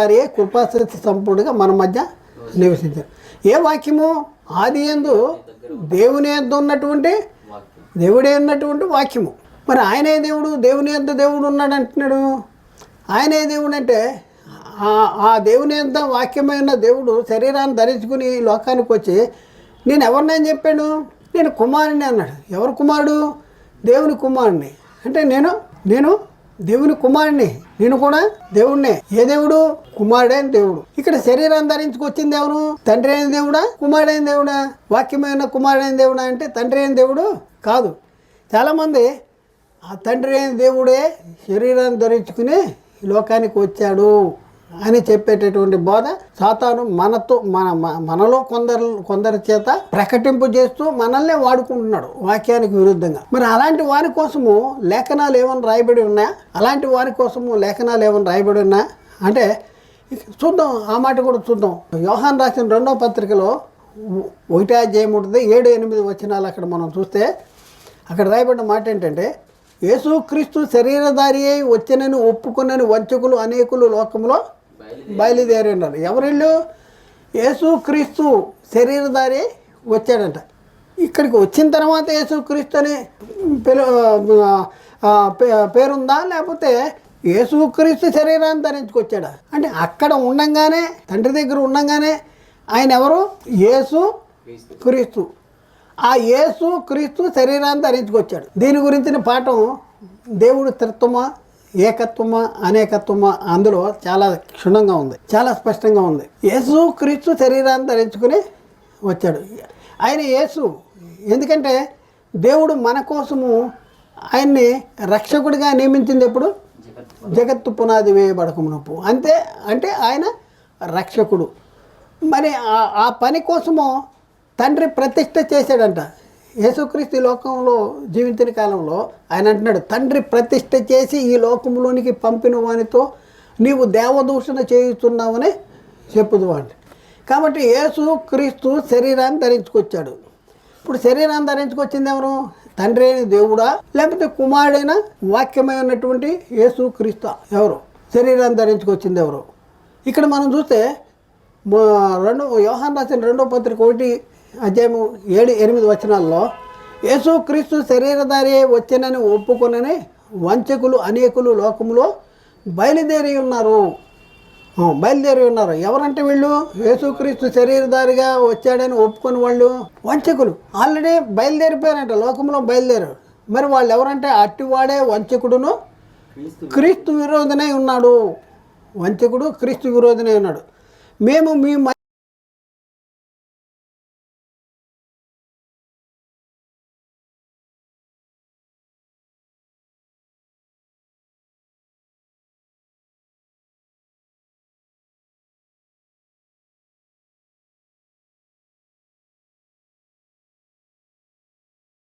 వారే కృపాసక్తి సంపూర్ణగా మన మధ్య నివసించారు. ఏ వాక్యము? ఆది ఎందు దేవుని ఎందు ఉన్నటువంటి దేవుడే ఉన్నటువంటి వాక్యము. మరి ఆయనే దేవుడు? దేవుని ఎంత దేవుడు ఉన్నాడు అంటున్నాడు. ఆయనే దేవుడు అంటే ఆ- ఆ దేవుని ఎంత వాక్యమైన దేవుడు శరీరాన్ని ధరించుకుని ఈ లోకానికి వచ్చి నేను ఎవరినని చెప్పాను నేను కుమారుని అన్నాడు. ఎవరు కుమారుడు? దేవుని కుమారుని అంటే నేను నేను దేవుని కుమారుని నేను కూడా దేవుణ్ణే. ఏ దేవుడు? కుమారుడైన దేవుడు. ఇక్కడ శరీరం ధరించుకొచ్చింది ఎవరు? తండ్రి అయిన దేవుడా? కుమారుడైన దేవుడా? వాక్యమైన కుమారుడైన దేవుడా అంటే తండ్రి అయిన దేవుడు కాదు. చాలామంది ఆ తండ్రి అయిన దేవుడే శరీరాన్ని ధరించుకుని ఈ లోకానికి వచ్చాడు. అని చెప్పేటటువంటి బోధ సాతాను మనతో మన మనలో కొందరు కొందరి చేత ప్రకటింపు చేస్తూ మనల్నే వాడుకుంటున్నాడు వాక్యానికి విరుద్ధంగా. మరి అలాంటి వారి కోసము లేఖనాలు ఏమైనా రాయబడి ఉన్నాయా? అలాంటి వారి కోసము లేఖనాలు ఏమైనా రాయబడి ఉన్నాయా? అంటే చూద్దాం ఆ మాట కూడా చూద్దాం. యోహాన్ రాసిన రెండవ పత్రికలో ఒకటే అధ్యాయం ఉంటుంది ఏడు ఎనిమిది వచనాలు అక్కడ మనం చూస్తే అక్కడ రాయబడిన మాట ఏంటంటే యేసుక్రీస్తు శరీరధారి అయి వచ్చినని ఒప్పుకున్నని వంచకులు అనేకులు లోకంలో బయలుదేరి ఉన్నారు ఎవరిళ్ళు? యేసుక్రీస్తు శరీరధారి వచ్చాడంట. ఇక్కడికి వచ్చిన తర్వాత యేసుక్రీస్తు అని పేరుందా? లేకపోతే యేసుక్రీస్తు శరీరాన్ని ధరించుకొచ్చాడా అంటే అక్కడ ఉండంగానే తండ్రి దగ్గర ఉండంగానే ఆయన ఎవరు? యేసు క్రీస్తు. ఆ యేసు క్రీస్తు శరీరాన్ని ధరించుకొచ్చాడు దీని గురించిన పాఠం దేవుడు త్రిత్వమా? ఏకత్వమా అనేకత్వమా అందులో చాలా క్షుణ్ణంగా ఉంది చాలా స్పష్టంగా ఉంది. యేసు క్రీస్తు శరీరాన్ని ధరించుకుని వచ్చాడు. ఆయన యేసు ఎందుకంటే దేవుడు మన కోసము ఆయన్ని రక్షకుడిగా నియమించింది ఎప్పుడు? జగత్తు పునాది వేయబడకమునప్పు అంతే అంటే ఆయన రక్షకుడు. మరి ఆ- ఆ పని కోసము తండ్రి ప్రతిష్ట చేశాడంట. యేసుక్రీస్తు ఈ లోకంలో జీవించిన కాలంలో ఆయన అంటున్నాడు తండ్రి ప్రతిష్ట చేసి ఈ లోకంలోనికి పంపిన వానితో నీవు దేవదూషణ చేయుతున్నావని చెప్పుదు కాబట్టి యేసు క్రీస్తు శరీరాన్ని ధరించుకొచ్చాడు. ఇప్పుడు శరీరాన్ని ధరించుకొచ్చింది ఎవరు? తండ్రి అయిన దేవుడా? లేకపోతే కుమారుడైన వాక్యమై ఉన్నటువంటి యేసు క్రీస్తు ఎవరు? శరీరాన్ని ధరించుకొచ్చింది ఎవరు? ఇక్కడ మనం చూస్తే రెండు వ్యవహారం రాసిన రెండో పత్రిక ఒకటి అధ్యాయము ఏడు ఎనిమిది వచనాల్లో యేసు క్రీస్తు శరీరధారి వచ్చినని ఒప్పుకొనని వంచకులు అనేకులు లోకంలో బయలుదేరి ఉన్నారు. బయలుదేరి ఉన్నారు. ఎవరంటే వీళ్ళు? యేసుక్రీస్తు శరీరధారిగా వచ్చాడని ఒప్పుకొని వాళ్ళు వంచకులు. ఆల్రెడీ బయలుదేరిపోయారంట లోకంలో బయలుదేరారు. మరి వాళ్ళు ఎవరంటే? అట్టివాడే వంచకుడును క్రీస్తు విరోధనై ఉన్నాడు. వంచకుడు క్రీస్తు విరోధనై ఉన్నాడు. మేము మీ